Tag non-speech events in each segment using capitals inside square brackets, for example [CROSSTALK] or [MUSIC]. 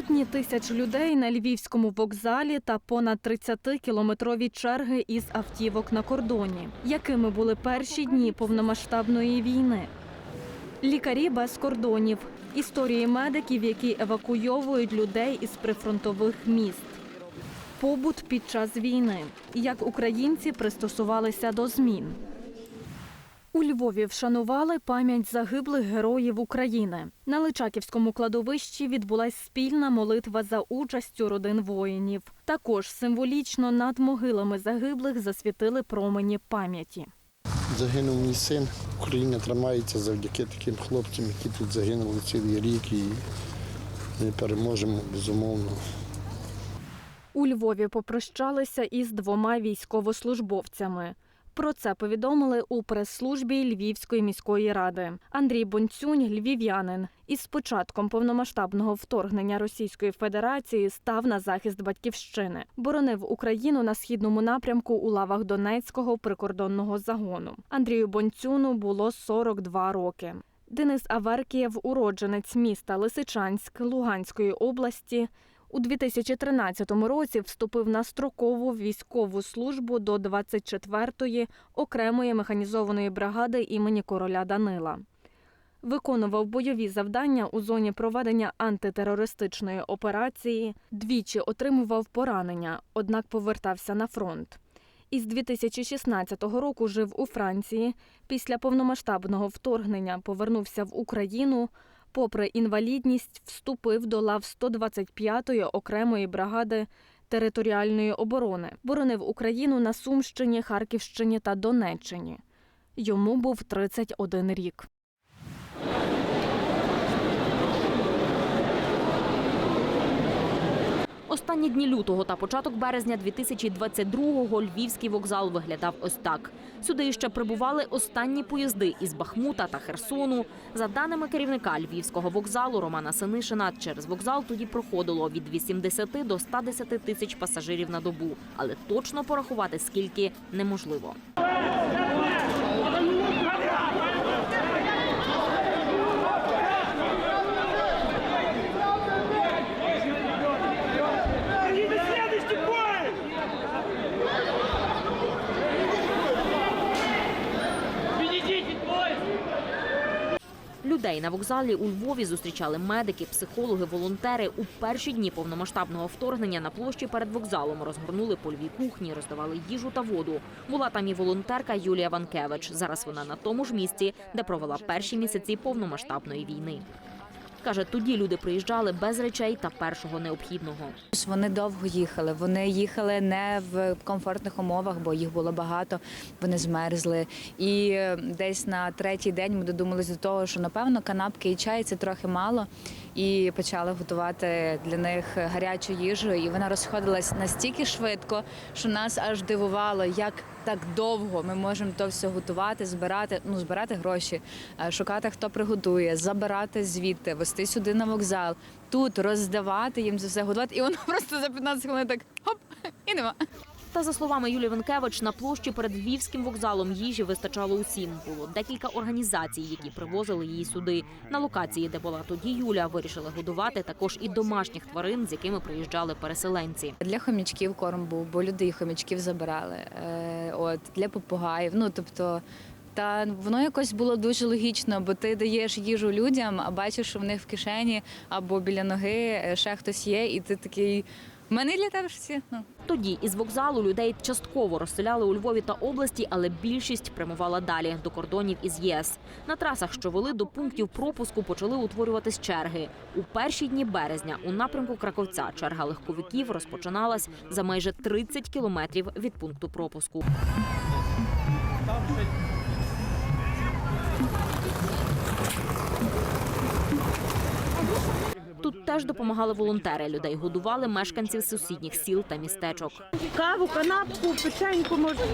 Сотні тисяч людей на львівському вокзалі та понад 30-кілометрові черги із автівок на кордоні. Якими були перші дні повномасштабної війни? Лікарі без кордонів. Історії медиків, які евакуйовують людей із прифронтових міст. Побут під час війни. Як українці пристосувалися до змін. У Львові вшанували пам'ять загиблих героїв України. На Личаківському кладовищі відбулась спільна молитва за участю родин воїнів. Також символічно над могилами загиблих засвітили промені пам'яті. Загинув мій син. Україна тримається завдяки таким хлопцям, які тут загинули цілий рік, і ми переможемо безумовно. У Львові попрощалися із двома військовослужбовцями. Про це повідомили у прес-службі Львівської міської ради. Андрій Бонцюнь, львів'янин, із початком повномасштабного вторгнення Російської Федерації став на захист батьківщини. Боронив Україну на східному напрямку у лавах Донецького прикордонного загону. Андрію Бонцюну було 42 роки. Денис Аверкієв, уродженець міста Лисичанськ Луганської області, у 2013 році вступив на строкову військову службу до 24-ї окремої механізованої бригади імені короля Данила. Виконував бойові завдання у зоні проведення антитерористичної операції, двічі отримував поранення, однак повертався на фронт. Із 2016 року жив у Франції. Після повномасштабного вторгнення повернувся в Україну. Попри інвалідність, вступив до лав 125-ї окремої бригади територіальної оборони. Боронив Україну на Сумщині, Харківщині та Донеччині. Йому був 31 рік. Останні дні лютого та початок березня 2022-го львівський вокзал виглядав ось так. Сюди ще прибували останні поїзди із Бахмута та Херсону. За даними керівника львівського вокзалу Романа Синишина, через вокзал тоді проходило від 80 до 110 тисяч пасажирів на добу, але точно порахувати скільки неможливо. Людей на вокзалі у Львові зустрічали медики, психологи, волонтери. У перші дні повномасштабного вторгнення на площі перед вокзалом розгорнули польові кухні, роздавали їжу та воду. Була там і волонтерка Юлія Ванкевич. Зараз вона на тому ж місці, де провела перші місяці повномасштабної війни. Каже, тоді люди приїжджали без речей та першого необхідного. Вони довго їхали. Вони їхали не в комфортних умовах, бо їх було багато. Вони змерзли. І е, десь на третій день ми додумались до того, що напевно канапки і чай це трохи мало. І почали готувати для них гарячу їжу. І вона розходилась настільки швидко, що нас аж дивувало, як так довго ми можемо то все готувати, збирати, ну збирати гроші, е, шукати, хто приготує, забирати звідти, вести сюди на вокзал, тут роздавати їм це все готувати. І воно [LAUGHS] просто за 15 хвилин так хоп і нема. Та за словами Юлії Венкевич, на площі перед львівським вокзалом їжі вистачало усім. Було декілька організацій, які привозили її сюди. На локації, де була тоді Юля, вирішили годувати також і домашніх тварин, з якими приїжджали переселенці. Для хомячків корм був, бо люди і хомячків забирали. Е, от для попугаїв. Ну тобто. Та воно якось було дуже логічно, бо ти даєш їжу людям, а бачиш, що в них в кишені або біля ноги е, ще хтось є, і ти такий. В мене для тебе ж всі. Ну. Тоді із вокзалу людей частково розселяли у Львові та області, але більшість прямувала далі до кордонів із ЄС. На трасах, що вели до пунктів пропуску, почали утворюватись черги. У перші дні березня у напрямку Краковця черга легковиків розпочиналась за майже 30 кілометрів від пункту пропуску. Тут теж допомагали волонтери. Людей годували мешканців сусідніх сіл та містечок. Каву, канапку, печеньку можна.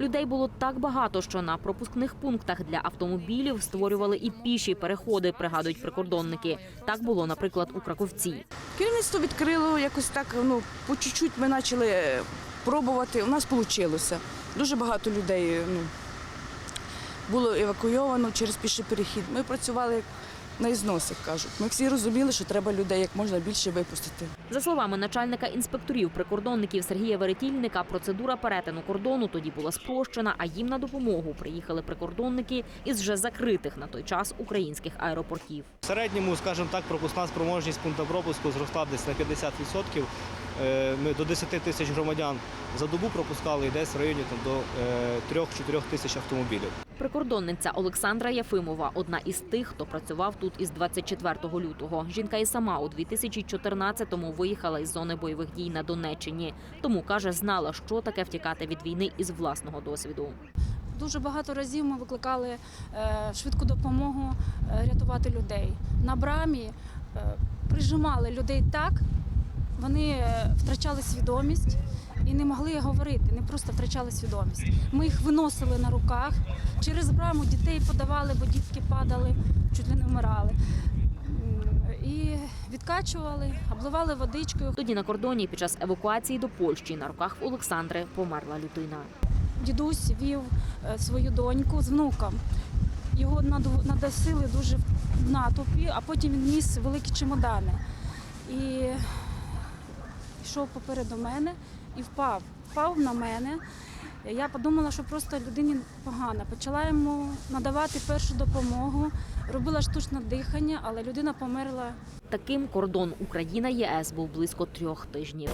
Людей було так багато, що на пропускних пунктах для автомобілів створювали і піші переходи, пригадують прикордонники. Так було, наприклад, у Краковці. Керівництво відкрило якось так. Ну по чуть-чуть ми почали е, пробувати. У нас вийшло. Дуже багато людей ну, було евакуйовано через піший перехід. Ми працювали на ізнос, як кажуть. Ми всі розуміли, що треба людей як можна більше випустити. За словами начальника інспекторів прикордонників Сергія Веретільника, процедура перетину кордону тоді була спрощена, а їм на допомогу приїхали прикордонники із вже закритих на той час українських аеропортів. В середньому, скажімо так, пропускна спроможність пункту пропуску зросла десь на 50%. Е, Ми до 10 тисяч громадян за добу пропускали і десь в районі там, до 3-4 тисяч автомобілів. Прикордонниця Олександра Яфимова одна із тих, хто працював тут із 24 лютого. Жінка і сама у 2014-му виїхала із зони бойових дій на Донеччині. Тому каже, знала, що таке втікати від війни із власного досвіду. Дуже багато разів ми викликали е, швидку допомогу е, рятувати людей. На брамі е, прижимали людей так, вони е, втрачали свідомість і не могли говорити, не просто втрачали свідомість. Ми їх виносили на руках, через браму дітей подавали, бо дітки падали, чуть ли не вмирали. І відкачували, обливали водичкою. Тоді на кордоні під час евакуації до Польщі на руках Олександри померла людина. дідусь вів е, свою доньку з внуком. Його надосили дуже в натовпі, а потім він ніс великі чемодани. І йшов попереду мене і впав. Впав на мене. Я подумала, що просто людині погано. Почала йому надавати першу допомогу, робила штучне дихання, але людина померла Таким кордон Україна ЄС був близько трьох тижнів.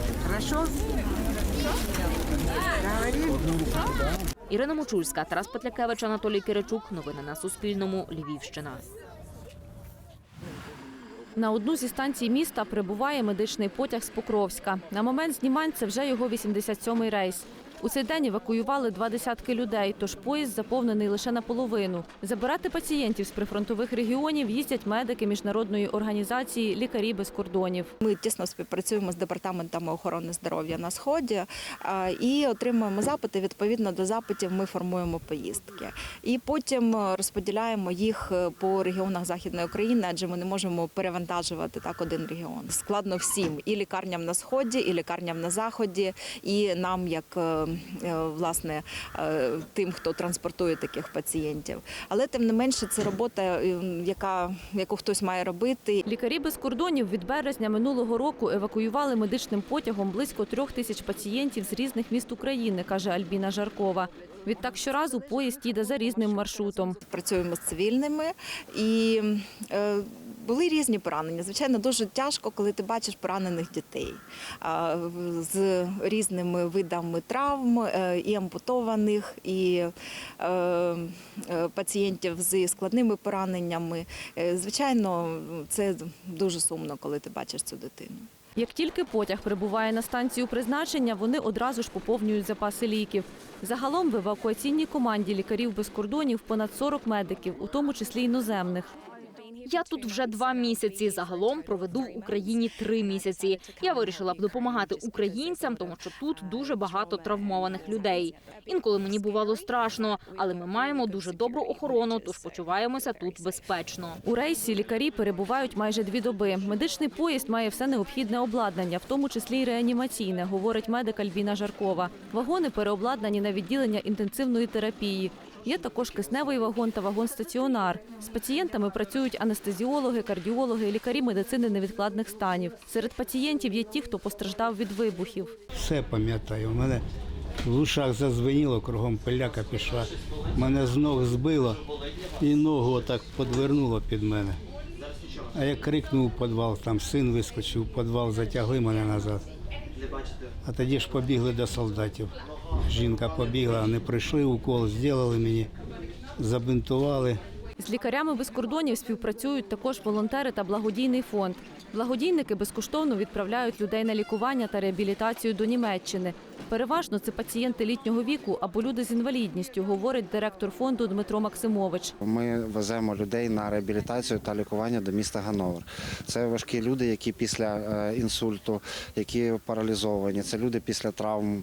Ірина Мочульська, Тарас Петлякевич, Анатолій Киричук. Новини на Суспільному. Львівщина. На одну зі станцій міста прибуває медичний потяг з Покровська. На момент знімань це вже його 87-й рейс. У цей день евакуювали два десятки людей, тож поїзд заповнений лише наполовину. Забирати пацієнтів з прифронтових регіонів їздять медики міжнародної організації Лікарі без кордонів. Ми тісно співпрацюємо з департаментами охорони здоров'я на сході і отримуємо запити. Відповідно до запитів ми формуємо поїздки. І потім е, розподіляємо їх е, по регіонах західної України, адже ми не можемо перевантажувати так один регіон. Складно всім і лікарням на сході, і лікарням на заході, і нам, як е, е, власне е, тим, хто транспортує таких пацієнтів. Але тим не менше, це робота, е, яка яку хтось має робити. Лікарі без кордонів від березня минулого року евакуювали медичним потягом близько трьох тисяч пацієнтів з різних міст України, каже Альбіна Жаркова. Відтак щоразу поїзд їде за різним маршрутом. працюємо з цивільними і е, були різні поранення. Звичайно, дуже тяжко, коли ти бачиш поранених дітей з різними видами травм, е, і ампутованих, і е, е, пацієнтів зі складними пораненнями. Звичайно, це дуже сумно, коли ти бачиш цю дитину. Як тільки потяг прибуває на станцію призначення, вони одразу ж поповнюють запаси ліків. Загалом в евакуаційній команді лікарів без кордонів понад 40 медиків, у тому числі іноземних. Я тут вже два місяці. Загалом проведу в Україні три місяці. Я вирішила б допомагати українцям, тому що тут дуже багато травмованих людей. Інколи мені бувало страшно, але ми маємо дуже добру охорону, тож почуваємося тут безпечно. У рейсі лікарі перебувають майже дві доби. Медичний поїзд має все необхідне обладнання, в тому числі й реанімаційне, говорить медик Альбіна Жаркова. Вагони переобладнані на відділення інтенсивної терапії. Є також кисневий вагон та вагон-стаціонар. З пацієнтами працюють анестезіологи, кардіологи, лікарі медицини невідкладних станів. Серед пацієнтів є ті, хто постраждав від вибухів. Все пам'ятаю. У мене в ушах зазвеніло, кругом пиляка пішла. Мене з ног збило і ногу отак подвернуло під мене. А я крикнув у підвал, там син вискочив, у підвал затягли мене назад. А тоді ж побігли до солдатів. Жінка побігла, вони прийшли, укол зробили мені, забинтували. З лікарями без кордонів співпрацюють також волонтери та благодійний фонд. Благодійники безкоштовно відправляють людей на лікування та реабілітацію до Німеччини. Переважно це пацієнти літнього віку або люди з інвалідністю, говорить директор фонду Дмитро Максимович. Ми веземо людей на реабілітацію та лікування до міста Гановер. Це важкі люди, які після е, інсульту, які паралізовані. Це люди після травм.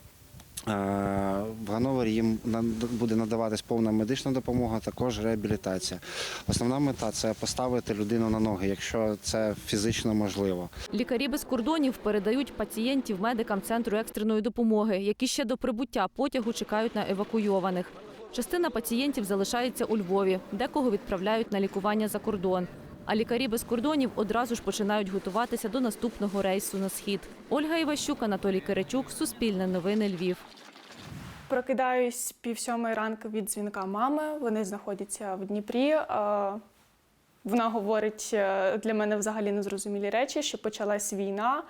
Е, В Гановері їм буде надаватись повна медична допомога, також реабілітація. Основна мета це поставити людину на ноги, якщо це фізично можливо. Лікарі без кордонів передають пацієнтів медикам центру екстреної допомоги, які ще до прибуття потягу чекають на евакуйованих. Частина пацієнтів залишається у Львові, декого відправляють на лікування за кордон. А лікарі без кордонів одразу ж починають готуватися до наступного рейсу на схід. Ольга Іващук, Анатолій Киричук, Суспільне новини Львів. Прокидаюсь пів сьомої ранку від дзвінка мами. Вони знаходяться в Дніпрі. Вона говорить е, для мене взагалі незрозумілі речі, що почалась війна.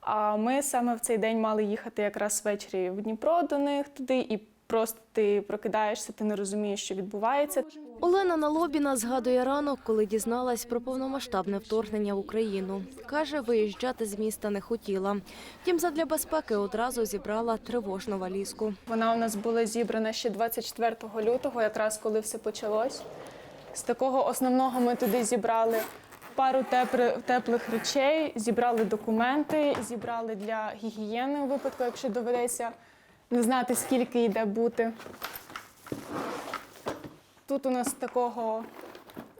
А ми саме в цей день мали їхати якраз ввечері в Дніпро до них туди, і просто ти прокидаєшся, ти не розумієш, що відбувається. Олена Налобіна згадує ранок, коли дізналась про повномасштабне вторгнення в Україну. Каже, виїжджати з міста не хотіла. Втім, задля безпеки одразу зібрала тривожну валізку. Вона у нас була зібрана ще 24 лютого, якраз коли все почалось. З такого основного ми туди зібрали пару теплих речей, зібрали документи, зібрали для гігієни у випадку, якщо доведеться не знати, скільки йде бути. Тут у нас такого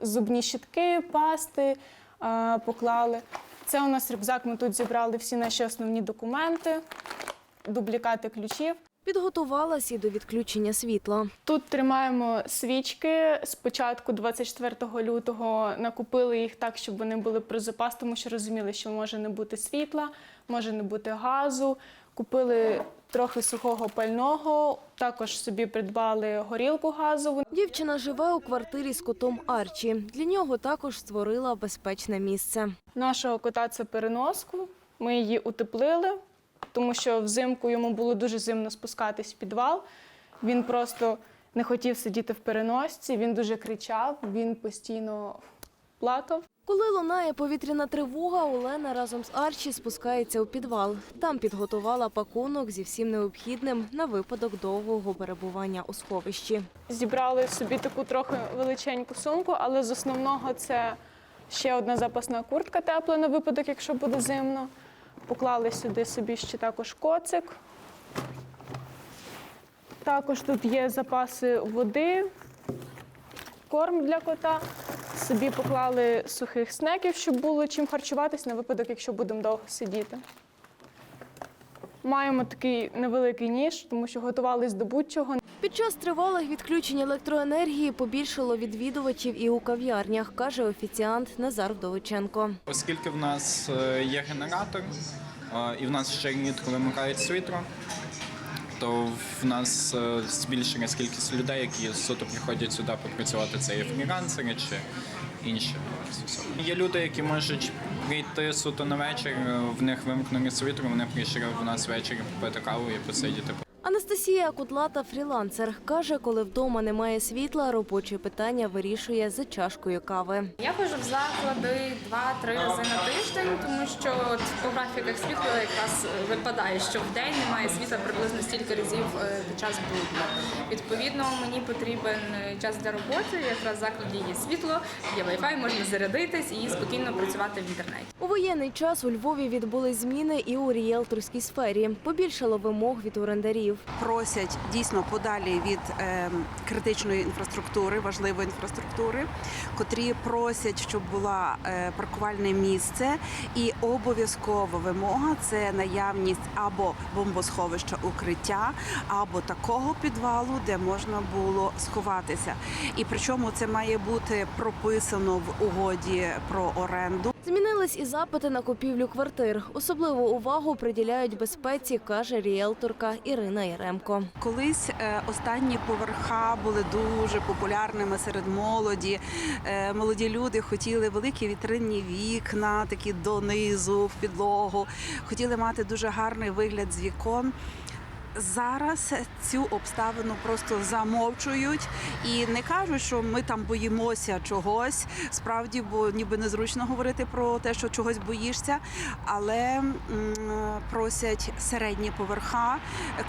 зубні щітки, пасти е, поклали. Це у нас рюкзак. Ми тут зібрали всі наші основні документи, дублікати ключів. Підготувалась і до відключення світла. Тут тримаємо свічки. Спочатку, 24 лютого, накупили їх так, щоб вони були про запас, тому що розуміли, що може не бути світла, може не бути газу. Купили трохи сухого пального, також собі придбали горілку газову. Дівчина живе у квартирі з котом Арчі. Для нього також створила безпечне місце. Нашого кота це переноску. Ми її утеплили, тому що взимку йому було дуже зимно спускатись в підвал. Він просто не хотів сидіти в переносці, він дуже кричав, він постійно плакав. Коли лунає повітряна тривога, Олена разом з Арчі спускається у підвал. Там підготувала пакунок зі всім необхідним на випадок довгого перебування у сховищі. Зібрали собі таку трохи величеньку сумку, але з основного це ще одна запасна куртка тепла на випадок, якщо буде зимно. Поклали сюди собі ще також коцик. Також тут є запаси води, корм для кота. Собі поклали сухих снеків, щоб було чим харчуватись на випадок, якщо будемо довго сидіти. Маємо такий невеликий ніж, тому що готувались до будь-чого. Під час тривалих відключень електроенергії побільшало відвідувачів і у кав'ярнях, каже офіціант Назар Вдовиченко. Оскільки в нас е, є генератор, е, і в нас ще рідко вимикають світло, то в нас е, збільшилась кількість людей, які суто приходять сюди попрацювати. Це є фрілансери чи інші. Є люди, які можуть прийти суто на вечір, е, в них вимкнені світло, вони прийшли в нас ввечері попити каву і посидіти. Анастасія Кудлата фрілансер. Каже, коли вдома немає світла, робочі питання вирішує за чашкою кави. Я ходжу в заклади два-три рази на тиждень, тому що от по графіках світла якраз е, випадає, що в день немає світла приблизно стільки разів е, під час будня. Відповідно, мені потрібен е, час для роботи. Якраз в закладі є світло, є Wi-Fi, можна зарядитись і спокійно працювати в інтернеті. У воєнний час у Львові відбулись зміни і у ріелторській сфері. Побільшало вимог від орендарів. Просять дійсно подалі від е, критичної інфраструктури, важливої інфраструктури, котрі просять, щоб була е, паркувальне місце, і обов'язкова вимога це наявність або бомбосховища укриття, або такого підвалу, де можна було сховатися. І причому це має бути прописано в угоді про оренду. Змінились і запити на купівлю квартир. Особливу увагу приділяють безпеці, каже ріелторка Ірина Яремко. Колись е, останні поверха були дуже популярними серед молоді. Е, Молоді люди хотіли великі вітринні вікна, такі донизу в підлогу, хотіли мати дуже гарний вигляд з вікон. Зараз цю обставину просто замовчують і не кажуть, що ми там боїмося чогось. Справді, бо ніби незручно говорити про те, що чогось боїшся, але просять середні поверха,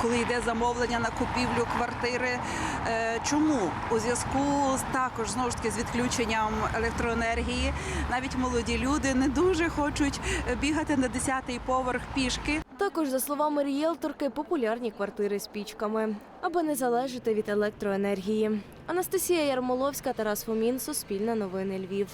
коли йде замовлення на купівлю квартири. Е, Чому у зв'язку з також знову ж таки з відключенням електроенергії, навіть молоді люди не дуже хочуть бігати на 10-й поверх пішки. Також, за словами ріелторки, популярні квартири з пічками, аби не залежати від електроенергії. Анастасія Ярмоловська, Тарас Фомін, Суспільне новини Львів.